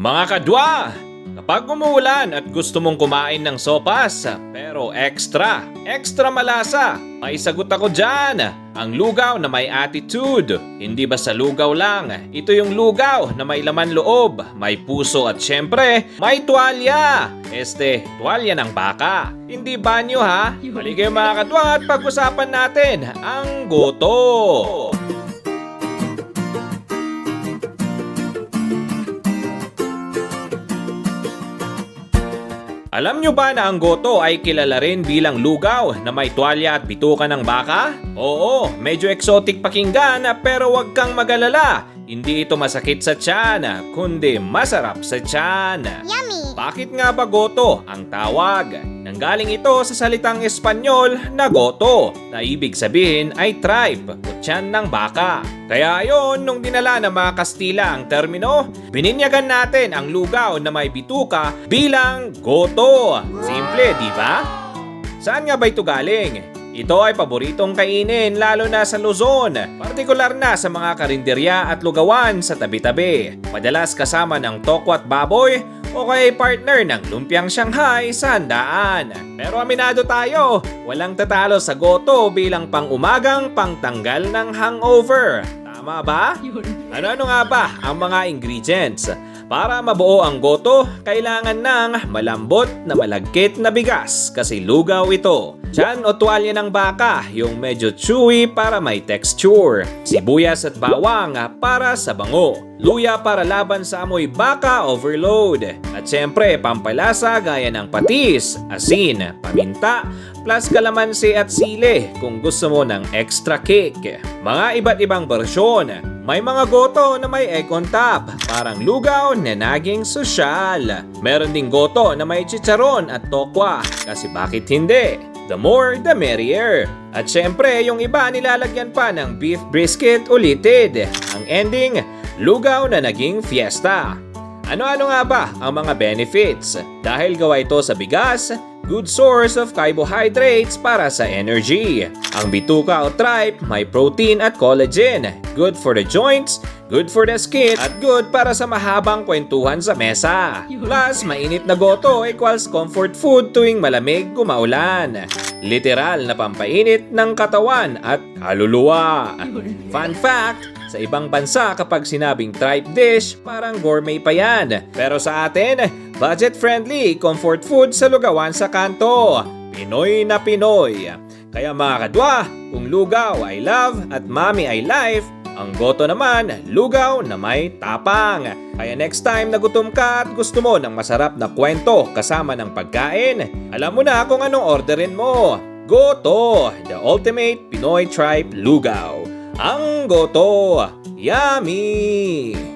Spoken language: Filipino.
Mga kadwa, kapag umuulan at gusto mong kumain ng sopas, pero extra, extra malasa, may sagot ako dyan. Ang lugaw na may attitude. Hindi basta lugaw lang. Ito yung lugaw na may laman loob, may puso at syempre, may tuwalya. Este, tuwalya ng baka. Hindi banyo ha. Maligay mga kadwa at pag-usapan natin ang goto. Alam nyo ba na ang goto ay kilala rin bilang lugaw na may tuwalya at bituka ng baka? Oo, medyo exotic pakinggan pero wag kang magalala. Hindi ito masakit sa tiyan, kundi masarap sa tiyan. Yummy! Bakit nga ba goto ang tawag? Nanggaling ito sa salitang Espanyol na goto, na ibig sabihin ay tribe o tiyan ng baka. Kaya ayon, nung dinala ng mga Kastila ang termino, bininyagan natin ang lugaw na may bituka bilang goto. Simple, di ba? Saan nga ba ito galing? Ito ay paboritong kainin lalo na sa Luzon, partikular na sa mga karinderya at lugawan sa tabi-tabi. Madalas kasama ng tokwat baboy o kaya partner ng lumpiang Shanghai sa handaan. Pero aminado tayo, walang tatalo sa goto bilang pang-umagang pangtanggal ng hangover. Tama ba? Ano-ano nga ba ang mga ingredients? Para mabuo ang goto, kailangan ng malambot na malagkit na bigas kasi lugaw ito. Tiyan o tuwalya ng baka, yung medyo chewy para may texture. Sibuyas at bawang para sa bango. Luya para laban sa amoy baka overload. At syempre, pampalasa gaya ng patis, asin, paminta, plus kalamansi at sili kung gusto mo ng extra kick. Mga iba't ibang bersyon. May mga goto na may egg on top, parang lugaw na naging sosyal. Meron ding goto na may chicharon at tokwa, kasi bakit hindi? The more, the merrier. At syempre, yung iba nilalagyan pa ng beef brisket ulited. Ang ending, lugaw na naging fiesta. Ano-ano nga ba ang mga benefits? Dahil gawa ito sa bigas, good source of carbohydrates para sa energy. Ang bituka o tripe may protein at collagen, good for the joints, good for the skin, at good para sa mahabang kwentuhan sa mesa. Plus, mainit na goto equals comfort food tuwing malamig kumaulan. Literal na pampainit ng katawan at kaluluwa. Fun fact, sa ibang bansa kapag sinabing tripe dish, parang gourmet pa yan. Pero sa atin, budget-friendly, comfort food sa lugawan sa kanto. Pinoy na Pinoy. Kaya mga kadwa, kung lugaw ay love at mami ay life, ang goto naman, lugaw na may tapang. Kaya next time na gutom ka at gusto mo ng masarap na kwento kasama ng pagkain, alam mo na kung anong orderin mo. Goto, the ultimate Pinoy tripe lugaw. Ang goto, yummy!